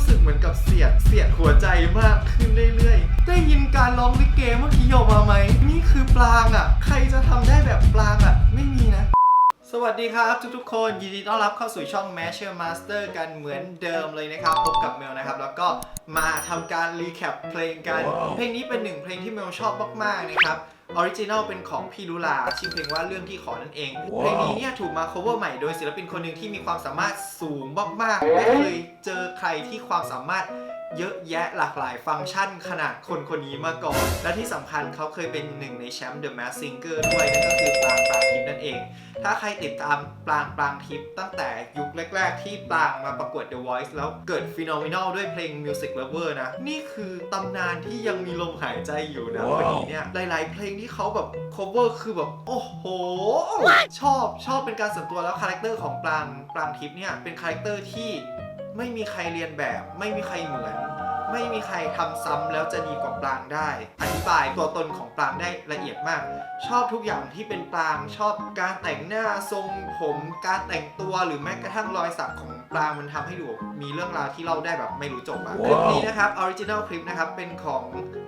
รู้สึกเหมือนกับเสียดเสียดหัวใจมากขึ้นเรื่อยๆ ได้ยินการร้องลิเกเมื่อกี้ออกมาไหม นี่คือปลางอะ ใครจะทำได้แบบปลางอะ ไม่มีนะ สวัสดีครับทุกๆ คนยินดีต้อนรับเข้าสู่ช่อง m a s h e r Master กันเหมือนเดิมเลยนะครับ พบกับเมลนะครับ แล้วก็มาทำการรีแคปเพลงกัน เพลงนี้เป็นหนึ่งเพลงที่เมลชอบมากๆนะครับ ออริจินัลเป็นของพี่ลุลาชื่อเพลงว่าเรื่องที่ขอนั่นเอง เพลงนี้เนี่ยถูกมา cover ใหม่โดยศิลปินคนหนึ่งที่มีความสามารถสูงมากๆไม่เคยเจอใครที่ความสามารถ เยอะแยะหลากหลายฟังก์ชันขนาดคนคนนี้มาก่อน และที่สำคัญเขาเคยเป็นหนึ่งในแชมป์ The Mask Singer ด้วย นั่นก็คือปรางปรางทิพย์นั่นเอง ถ้าใครติดตามปรางปรางทิพย์ตั้งแต่ยุคแรก ๆ ที่ปรางมาประกวด The Voice แล้วเกิดฟีนอมินอลด้วยเพลง Music Lover นะ นี่คือตำนานที่ยังมีลมหายใจอยู่นะวันนี้เนี่ยหลาย ๆ เพลงที่เขาแบบ cover คือแบบ โอ้โห ชอบชอบเป็นการส่วนตัวแล้วคาแรคเตอร์ของปรางปรางทิพย์เนี่ยเป็นคาแรคเตอร์ที่ ไม่มีใครเรียนแบบ ไม่มีใครเหมือน ไม่มีใครทำซ้ำแล้วจะดีกว่าปรางได้ อธิบายตัวตนของปรางได้ละเอียดมาก ชอบทุกอย่างที่เป็นปราง ชอบการแต่งหน้าทรงผม การแต่งตัวหรือแม้กระทั่งรอยสักของ ปรางมันทำให้ดูมีเรื่องราวที่เล่าได้แบบไม่รู้จบอะคลิปนี้นะครับออริจินัลคลิปนะครับ เป็นของ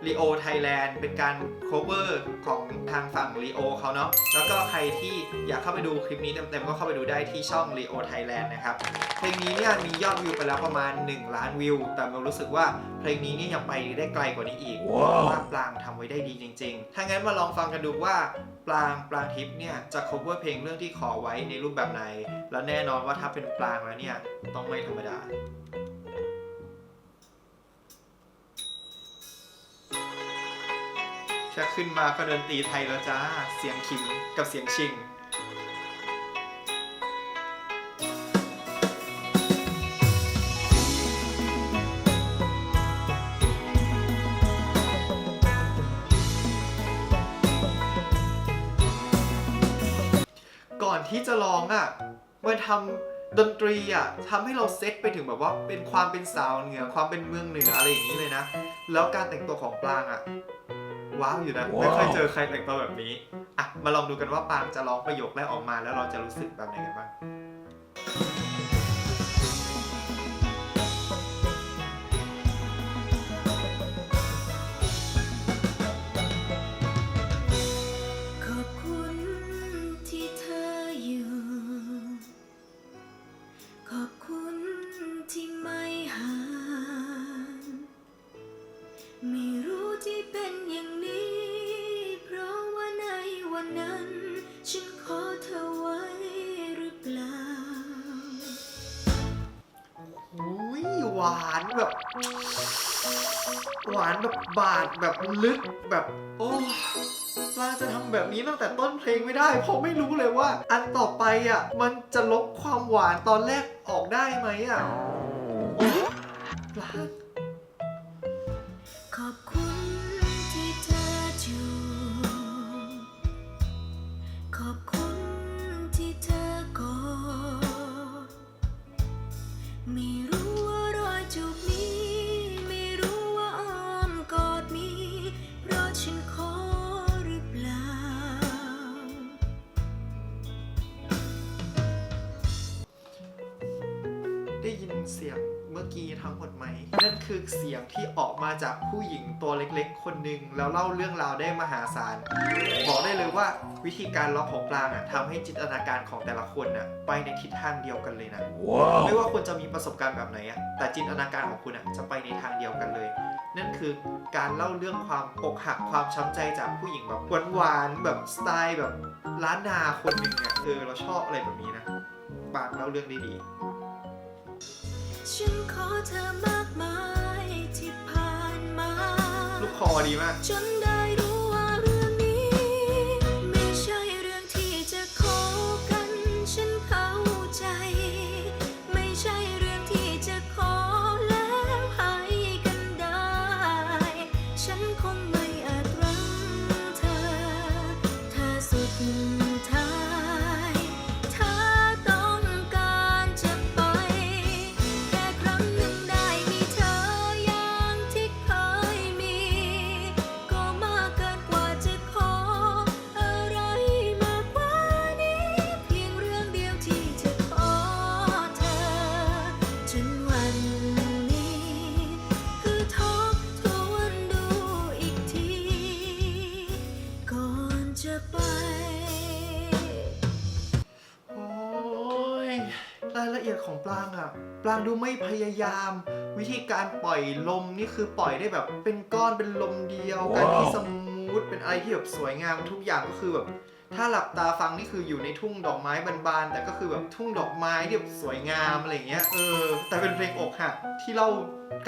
Leo Thailand เป็นการ cover ของทางฝั่ง Leo เขาเนาะแล้วก็ใครที่อยากเข้าไปดูคลิปนี้เต็มๆก็เข้าไปดูได้ที่ช่อง Leo Thailand นะครับเพลงนี้เนี่ยมียอดวิวไปแล้วประมาณ 1 ล้านวิว แต่เรารู้สึกว่าเพลงนี้เนี่ยยังไปได้ไกลกว่านี้อีกเพราะว่าปลางทำไว้ได้ดีจริงๆถ้างั้นมาลองฟังกันดูว่าปลางปลางทิพย์เนี่ยจะ cover เพลงเรื่องที่ขอไว้ในรูปแบบไหน แล้วแน่นอนว่าถ้าเป็นปลางแล้วเนี่ยต้องไม่ธรรมดาแค่ขึ้นมาก็ดนตรีไทยแล้วจ้า เสียงคิมกับเสียงชิงก่อนที่จะร้องอะมันทำ ดนตรีอะทำให้เราเซตไปถึงแบบว่าเป็นความเป็นสาวเหนือความเป็นเมืองเหนืออะไรอย่างนี้เลยนะ แล้วการแต่งตัวของปลางอะว้าวอยู่นะไม่ค่อยเจอใครแต่งตัวแบบนี้อะมาลองดูกันว่าปางจะร้องประโยคแรกออกมาแล้วเราจะรู้สึกแบบไหนกันบ้างข หวานแบบบาดแบบลึกแบบโอ้ปลางจะทำแบบนี้ตั้งแต่ต้นเพลงไม่ได้ เพราะไม่รู้เลยว่า อันต่อไปอะ มันจะลบความหวานตอนแรกออกได้ไหมอะโอ้ปลา นั่นคือเสียงที่ออกมาจากผู้หญิงตัวเล็กๆ คนหนึ่งแล้วเล่าเรื่องราวได้มหาศาล บอกได้เลยว่าวิธีการร้องของปลางอะทำให้จินตนาการของแต่ละคนอะไปในทิศทางเดียวกันเลยนะไม่ว่าคุณจะมีประสบการณ์แบบไหนอะแต่จินตนาการของคุณอะจะไปในทางเดียวกันเลย นั่นคือการเล่าเรื่องความอกหักความช้ำใจจากผู้หญิงแบบหวานๆแบบสไตล์แบบล้านนาคนหนึ่งอะเออเราชอบอะไรแบบนี้นะปางเล่าเรื่องได้ดีฉันขอเธอมากมายที่ผ่านมาลูก คอดีมาก จนได้รู้ว่าเรื่องนี้ ไม่ใช่เรื่องที่จะขอกัน ฉันเข้าใจ ไม่ใช่เรื่องที่จะขอแล้วให้กันได้ ฉันคงไม่อาจรังเธอ ถ้าสุด ยดของปลางอะปลางดูไม่พยายาม วิธีการปล่อยลมนี่คือปล่อยได้แบบเป็นก้อนเป็นลมเดียว การที่สมูทเป็นอะไรที่แบบสวยงามทุกอย่างก็คือแบบถ้าหลับตาฟังนี่คืออยู่ในทุ่งดอกไม้บานๆแต่ก็คือแบบทุ่งดอกไม้ที่แบบสวยงามอะไรอย่างเงี้ยเออ แต่เป็นเพลงอกหักที่เล่า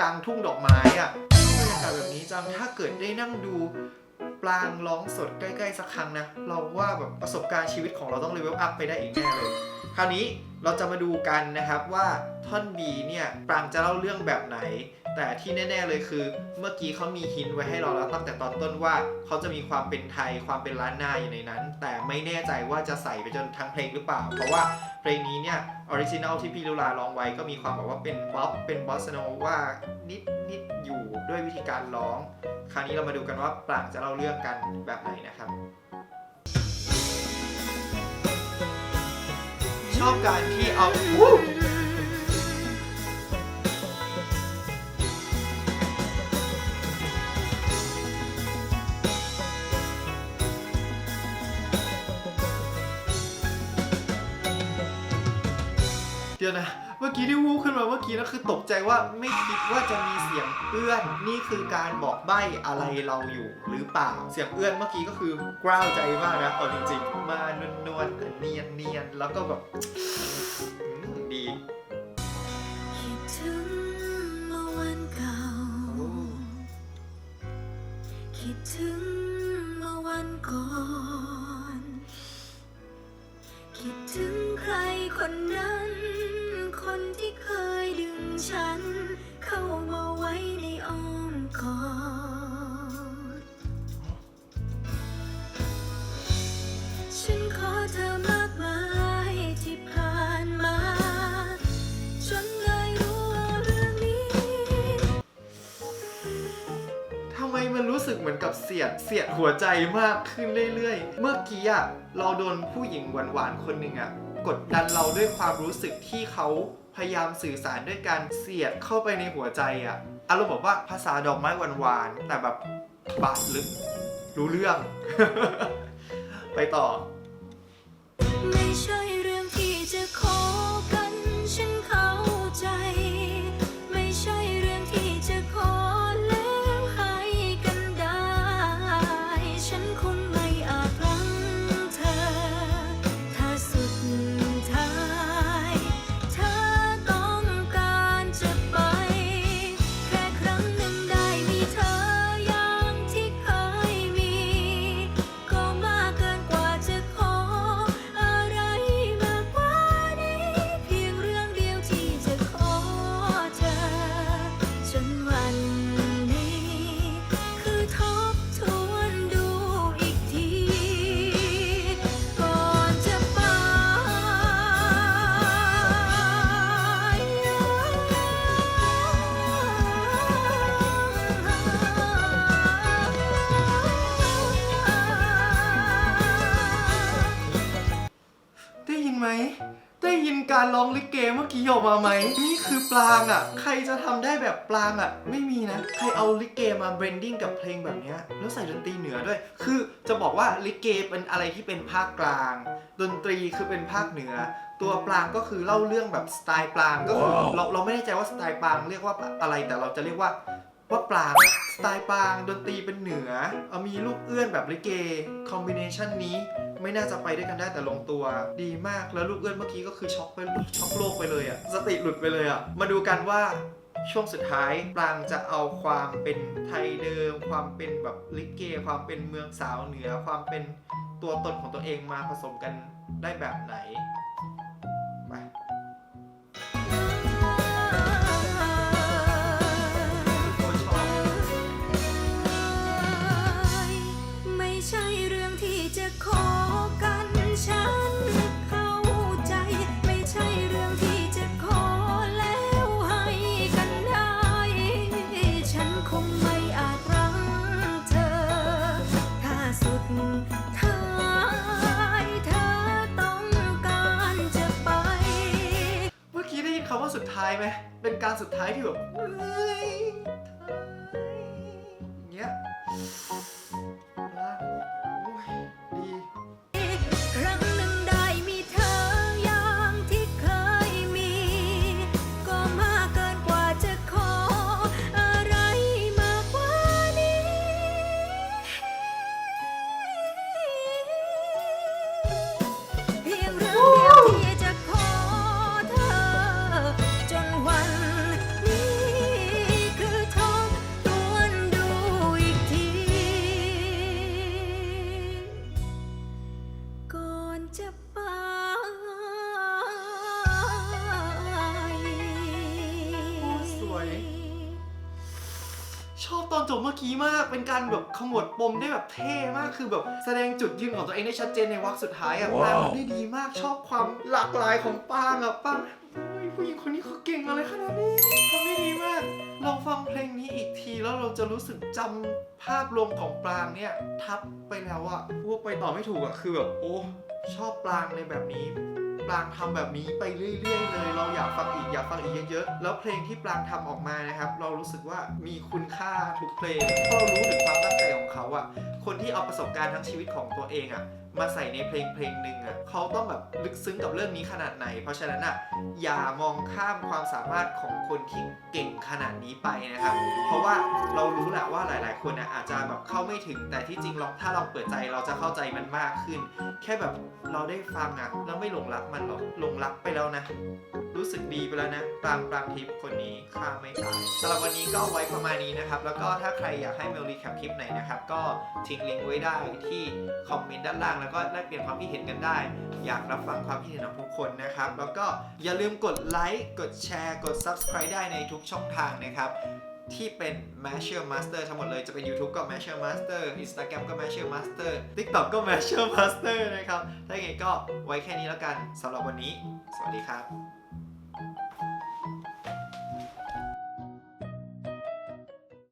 กลางทุ่งดอกไม้อะบรรยากาศแบบนี้จังถ้าเกิดได้นั่งดูปลางร้องสดใกล้ๆสักครั้งนะเราว่าแบบประสบการณ์ชีวิตของเราต้องเลเวลอัพไปได้อีกแน่เลย คราวนี้เราจะมาดูกันนะครับว่าท่อน B เนี่ยปรางจะเล่าเรื่องแบบไหน แต่ที่แน่ ๆเลยคือ เมื่อกี้เขามีฮินไว้ให้เราแล้วตั้งแต่ตอนต้นว่าเขาจะมีความเป็นไทยความเป็นล้านนาอยู่ในนั้น แต่ไม่แน่ใจว่าจะใส่ไปจนทั้งเพลงหรือเปล่า เพราะว่าเพลงนี้เนี่ยออริจินัลที่พี่ลุลาร้องไว้ก็มีความแบบว่าเป็นป๊อปเป็นบอสโนว่านิดนิดๆอยู่ด้วยวิธีการร้อง คราวนี้เรามาดูกันว่าปรางจะเล่าเรื่องกันแบบไหนนะครับ อบการที่เอา อกี้ที่วู้ขึ้นมาเมื่อกี้นะคือตกใจว่าไม่คิดว่าจะมีเสียงเอื้อน นี่คือการบอกใบ้อะไรเราอยู่หรือเปล่า เสียงเอื้อนเมื่อกี้ก็คือกล้าวใจมากนะเอาจริงๆ มานวลๆแต่เนียนเนียนๆแล้วก็แบบดีคิดถึงเมื่อวันเก่า คิดถึงเมื่อวันก่อน คิดถึงใครคนนั้น มมันรู้สึกเหมือนกับเสียดเสียดหัวใจมากขึ้นเรื่อยๆ เมื่อกี้อะเราโดนผู้หญิงหวานๆคนหนึ่งอะกดดันเราด้วยความรู้สึกที่เขาพยายามสื่อสารด้วยการเสียดเข้าไปในหัวใจอะอารมณ์แบบว่าภาษาดอกไม้หวานๆแต่แบบบาดลึกรู้เรื่อง ไปต่อ การร้องลิเกเมื่อกี้ออกมาไหมนี่คือปลางอะ ใครจะทำได้แบบปลางอะ ไม่มีนะ ใครเอาลิเกมาเบรนดิ้งกับเพลงแบบเนี้ยแล้วใส่ดนตรีเหนือด้วย คือจะบอกว่าลิเกเป็นอะไรที่เป็นภาคกลาง ดนตรีคือเป็นภาคเหนือ ตัวปลางก็คือเล่าเรื่องแบบสไตล์ปลางก็คือเราเราไม่แน่ใจว่าสไตล์ปลางเรียกว่าอะไรแต่เราจะเรียกว่าว่าปลางสไตล์ปลางดนตรีเป็นเหนือเอามีลูกเอื้อนแบบลิเกคอมบิเนชันนี้ ไม่น่าจะไปด้วยกันได้แต่ลงตัว ดีมากแล้วลูกเอื้อนเมื่อกี้ก็คือช็อกไปช็อกโลกไปเลยอะสติหลุดไปเลยอะมาดูกันว่าช่วงสุดท้ายปรางจะเอาความเป็นไทยเดิม ความเป็นแบบลิเก ความเป็นเมืองสาวเหนือ ความเป็นตัวตนของตัวเองมาผสมกันได้แบบไหนไปไม่ใช่เรื่องที่จะขอ สุดท้ายไหมเป็นการสุดท้ายที่แบบ อบตอนจบเมื่อกี้มาก เป็นการแบบขมวดปมได้แบบเท่มาก คือแบบแสดงจุดยืนของตัวเองได้ชัดเจนในวรรคสุดท้ายอะปางทำได้ดีมาก ชอบความหลากหลายของปางอะปางเฮ้ยผู้หญิงคนนี้เขาเก่งอะไรขนาดนี้ทำได้ดีมากลองฟังเพลงนี้อีกทีแล้วเราจะรู้สึกจำภาพรวมของปรางเนี่ยทับไปแล้วอะพวกไปต่อไม่ถูกอะคือแบบโอ้ชอบปรางในแบบนี้ ปรางทำแบบนี้ไปเรื่อย ๆ เลย เราอยากฟังอีกอยากฟังอีกเยอะๆแล้วเพลงที่ปรางทำออกมานะครับ เรารู้สึกว่ามีคุณค่าทุกเพลงเพราะเรารู้ถึงความตั้งใจของเขาอะคนที่เอาประสบการณ์ทั้งชีวิตของตัวเองอะ มาใส่ในเพลงเพลงหนึ่งอะเขาต้องแบบลึกซึ้งกับเรื่องนี้ขนาดไหน เพราะฉะนั้นอะอย่ามองข้ามความสามารถของคนที่เก่งขนาดนี้ไปนะครับ เพราะว่าเรารู้แหละว่าหลาย ๆ คนน่ะอาจจะแบบเข้าไม่ถึงแต่ที่จริงเราถ้าเราเปิดใจเราจะเข้าใจมันมากขึ้น แค่แบบเราได้ฟังอะแล้วไม่หลงรักมันหรอกหลงรักไปแล้วนะรู้สึกดีไปแล้วนะปรางปรางทิพย์คนนี้ข้าไม่ตายสำหรับวันนี้ก็ไว้ประมาณนี้นะครับ แล้วก็ถ้าใครอยากให้เมลรีแคปคลิปไหนนะครับ ก็ทิ้งลิงก์ไว้ได้ที่คอมเมนต์ด้านล่างแล้วก็แลกเปลี่ยนความคิดเห็นกันได้ อยากรับฟังความคิดเห็นของทุกคนนะครับ แล้วก็อย่าลืมกดไลค์กดแชร์กด Subscribe ได้ในทุกช่องทางนะครับที่เป็น m a s h e r Master ทั้งหมดเลย จะเป็น YouTube ก็ m a s h e r Master Instagram ก็ m a s h e r Master TikTok ก็ m a s h e r Master นะครับ ถ้าอย่างไรก็ไว้แค่นี้แล้วกันสำหรับวันนี้ สวัสดีครับ